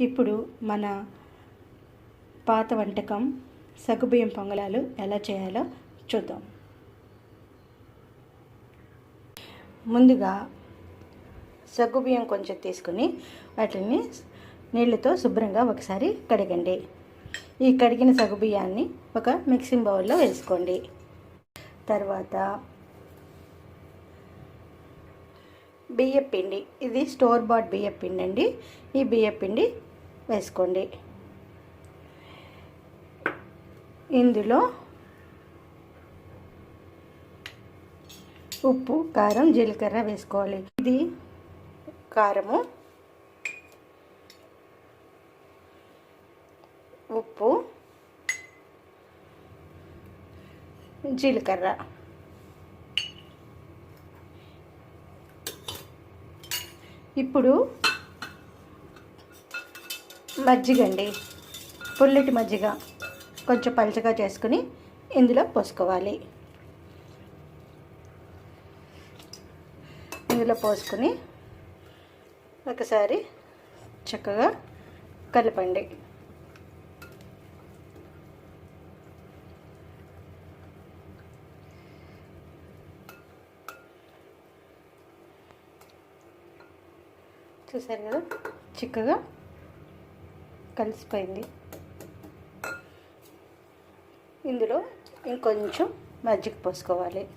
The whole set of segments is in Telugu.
ఇప్పుడు మన పాత వంటకం సగ్గుబియ్యం పొంగలాలు ఎలా చేయాలో చూద్దాం. ముందుగా సగ్గుబియ్యం కొంచెం తీసుకుని వాటిని నీళ్ళతో శుభ్రంగా ఒకసారి కడగండి. ఈ కడిగిన సగ్గుబియ్యాన్ని ఒక మిక్సింగ్ బౌల్లో వేసుకోండి. తర్వాత బియ్యపిండి ఇది స్టోర్ బాట్ బియ్యపిండి అండి. ఈ బియ్యపిండి వేసుకోండి. ఇందులో ఉప్పు కారం జీలకర్ర వేసుకోవాలి. ఇది కారము ఉప్పు జీలకర్ర. ఇప్పుడు మజ్జిగ అండి. పుల్లటి మజ్జిగ కొంచెం పలచగా చేసుకుని ఇందులో పోసుకోవాలి. ఇందులో పోసుకొని ఒకసారి చక్కగా కలపండి. చూసారు కదా? చిక్కగా కలిసిపోయింది. ఇందులో ఇంకొంచెం మజ్జిగ పోసుకోవాలి.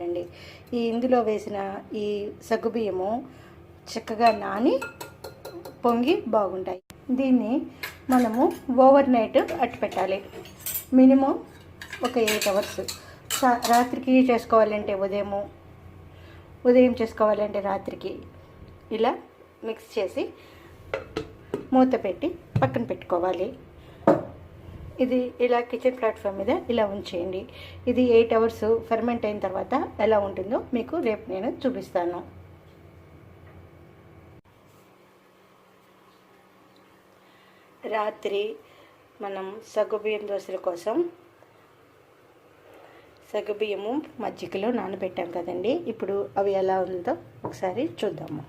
అండి ఈ ఇందులో వేసిన ఈ సగ్గుబియ్యము చక్కగా నాని పొంగి బాగుంటాయి. దీన్ని మనము ఓవర్ నైట్ అట్టు పెట్టాలి. మినిమం ఒక ఎయిట్ అవర్స్. రాత్రికి చేసుకోవాలంటే ఉదయము ఉదయం చేసుకోవాలంటే రాత్రికి. ఇలా మిక్స్ చేసి మూత పెట్టి పక్కన పెట్టుకోవాలి. ఇది ఇలా కిచెన్ ప్లాట్ఫామ్ మీద ఇలా ఉంచేయండి. ఇది ఎయిట్ అవర్స్ ఫెర్మెంట్ అయిన తర్వాత ఎలా ఉంటుందో మీకు రేపు నేను చూపిస్తాను. రాత్రి మనం సగ్గుబియ్యం దోశల కోసం సగ్గుబియ్యము మజ్జిగలో నానబెట్టాం కదండి. ఇప్పుడు అవి ఎలా ఉందో ఒకసారి చూద్దాము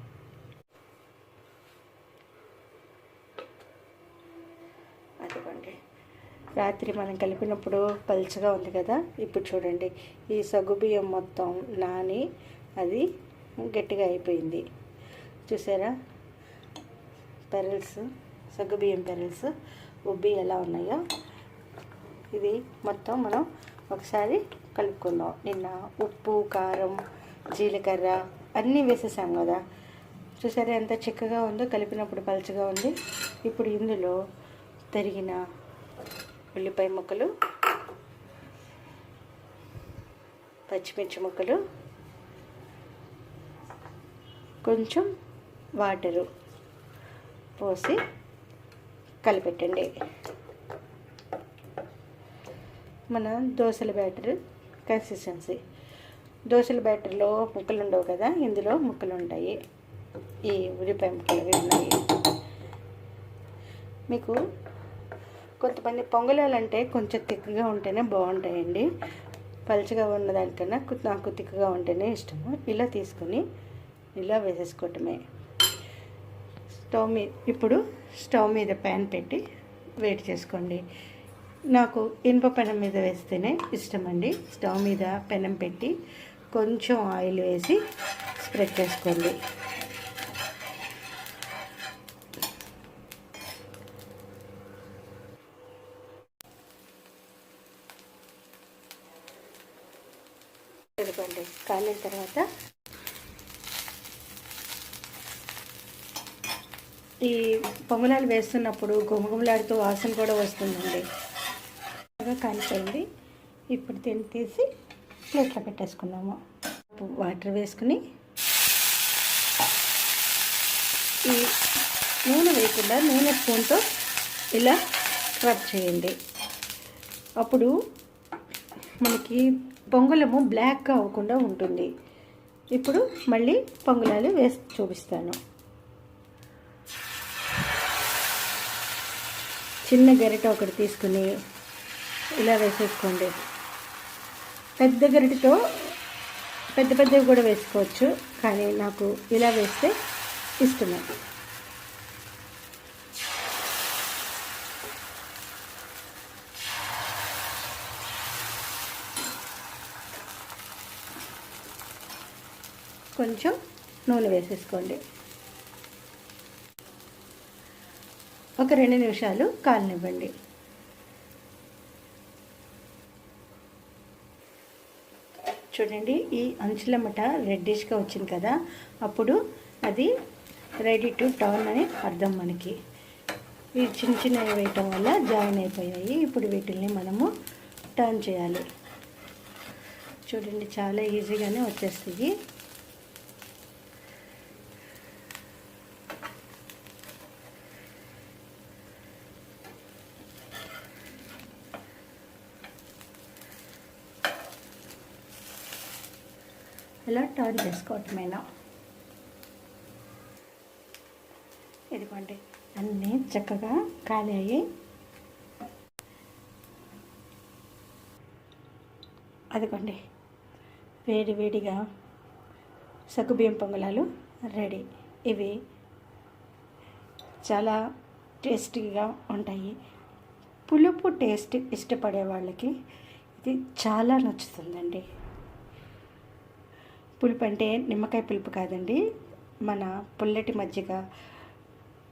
అదిగోండి రాత్రి మనం కలిపినప్పుడు పలుచగా ఉంది కదా ఇప్పుడు చూడండి. ఈ సగ్గుబియ్యం మొత్తం నాని అది గట్టిగా అయిపోయింది. చూసారా? పెరల్స్ సగ్గుబియ్యం పెరల్స్ ఉబ్బి ఎలా ఉన్నాయో ఇది మొత్తం మనం ఒకసారి కలుపుకుందాం. నిన్న ఉప్పు కారం జీలకర్ర అన్నీ వేసేసాం కదా. చూసారా ఎంత చిక్కగా ఉందో? కలిపినప్పుడు పలుచగా ఉంది. ఇప్పుడు ఇందులో తరిగిన ఉల్లిపాయ ముక్కలు పచ్చిమిర్చి ముక్కలు కొంచెం వాటరు పోసి కలిపెట్టండి. మన దోశల బ్యాటర్ కన్సిస్టెన్సీ. దోశల బ్యాటర్లో ముక్కలు ఉండవు కదా ఇందులో ముక్కలు ఉంటాయి. ఈ ఉల్లిపాయ ముక్కలు ఉన్నాయి. మీకు కొంతమంది పొంగలాలంటే కొంచెం తిక్కగా ఉంటేనే బాగుంటాయండి. పలుచగా ఉన్నదానికన్నా నాకు తిక్కగా ఉంటేనే ఇష్టము. ఇలా తీసుకొని ఇలా వేసేసుకోవటమే. స్టవ్ మీద ఇప్పుడు స్టవ్ మీద ప్యాన్ పెట్టి వేడి చేసుకోండి. నాకు ఇనుప పెనం మీద వేస్తేనే ఇష్టం అండి స్టవ్ మీద పెనం పెట్టి కొంచెం ఆయిల్ వేసి స్ప్రెడ్ చేసుకోండి. పెట్టుకోండి కాలిన తర్వాత ఈ పొంగలాలు వేస్తున్నప్పుడు గుమగుమలాడుతూ వాసన కూడా వస్తుందండి. బాగా కాలిపోయింది. ఇప్పుడు దీన్ని తీసి ప్లేట్లో పెట్టేసుకున్నాము వాటర్ వేసుకుని ఈ నూనె వేయకుండా నూనె స్పూన్తో ఇలా రబ్ చేయండి. అప్పుడు మనకి పొంగలము బ్లాక్గా అవ్వకుండా ఉంటుంది. ఇప్పుడు మళ్ళీ పొంగలాలు వేసి చూపిస్తాను. చిన్న గరిట ఒకటి తీసుకుని ఇలా వేసేసుకోండి. పెద్ద గరిటతో పెద్ద పెద్దవి కూడా వేసుకోవచ్చు కానీ నాకు ఇలా వేస్తే ఇష్టమే. కొంచెం నూనె వేసేసుకోండి. ఒక రెండు నిమిషాలు కాలనివ్వండి. చూడండి ఈ అంచుల అంచులమ్మట రెడ్డిష్గా వచ్చింది కదా అప్పుడు అది రెడీ టు టర్న్ అని అర్థం మనకి. ఈ చిన్న చిన్నవి వేయటం వల్ల జాయిన్ అయిపోయాయి. ఇప్పుడు వీటిల్ని మనము టర్న్ చేయాలి. చూడండి చాలా ఈజీగానే వచ్చేస్తాయి. ఇలా టర్న్ చేసుకోవటమేనా? ఇదిగోండి అన్నీ చక్కగా ఖాళీ అయ్యి. అదిగోండి వేడి వేడిగా సగ్గుబియ్యం పొంగలాలు రెడీ. ఇవి చాలా టేస్టీగా ఉంటాయి. పులుపు టేస్ట్ ఇష్టపడే వాళ్ళకి ఇది చాలా నచ్చుతుందండి. పులుపు అంటే నిమ్మకాయ పులుపు కాదండి. మన పుల్లటి మజ్జిగ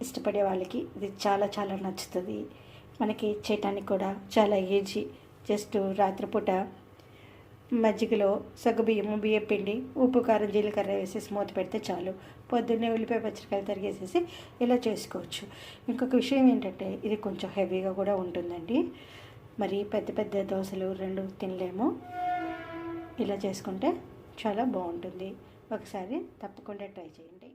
ఇష్టపడే వాళ్ళకి ఇది చాలా చాలా నచ్చుతుంది. మనకి చేయటానికి కూడా చాలా ఈజీ జస్ట్ రాత్రిపూట మజ్జిగలో సగ్గుబియ్యము బియ్యం పిండి ఉప్పు కారం జీలకర్ర వేసేసి మూత పెడితే చాలు. పొద్దున్నే ఉల్లిపాయ పచ్చడికాయలు తరిగేసేసి ఇలా చేసుకోవచ్చు. ఇంకొక విషయం ఏంటంటే ఇది కొంచెం హెవీగా కూడా ఉంటుందండి. మరి పెద్ద పెద్ద దోశలు రెండు తినలేము. ఇలా చేసుకుంటే చాలా బాగుంటుంది. ఒకసారి తప్పకుండా ట్రై చేయండి.